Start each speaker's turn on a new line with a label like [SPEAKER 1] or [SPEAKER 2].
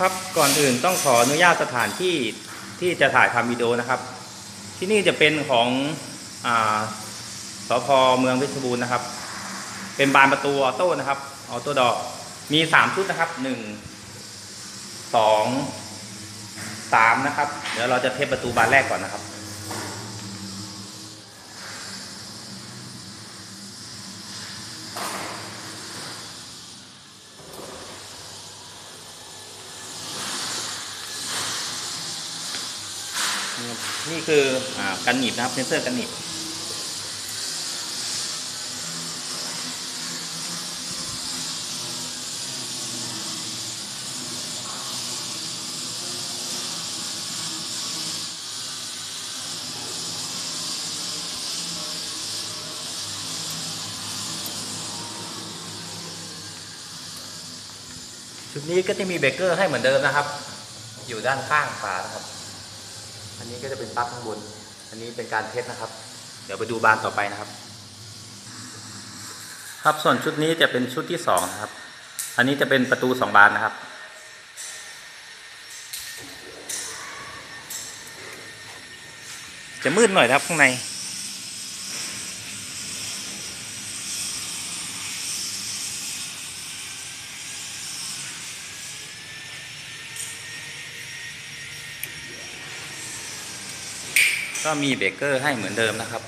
[SPEAKER 1] ครับก่อนอื่นต้องขออนุญาตสถานที่ที่จะถ่ายทำวิดีโอนะครับ ที่นี่จะเป็นของอาสพเมืองเพชรบูรณ์นะครับ เป็นบานประตูออโต้นะครับออโต้ดอกมีสามชุดนะครับหนึ่งสองสามนะครับ เดี๋ยวเราจะเทปประตูบานแรกก่อนนะครับ นี่คืออกันหนีบนะครับเซนเซอร์กันหนีบชุดนี้ก็จะมีเบรกเกอร์ให้เหมือนเดิมนะครับ อยู่ด้านข้างฝานะครับ อันนี้ก็จะเป็นปลั๊กข้างบน อันนี้เป็นการเทสนะครับ เดี๋ยวไปดูบานต่อไปนะครับ ครับส่วนชุดนี้จะเป็นชุดที่สองนะครับ อันนี้จะเป็นประตูสองบานนะครับจะมืดหน่อยครับข้างใน ก็มีเบรกเกอร์ให้เหมือนเดิมนะครับ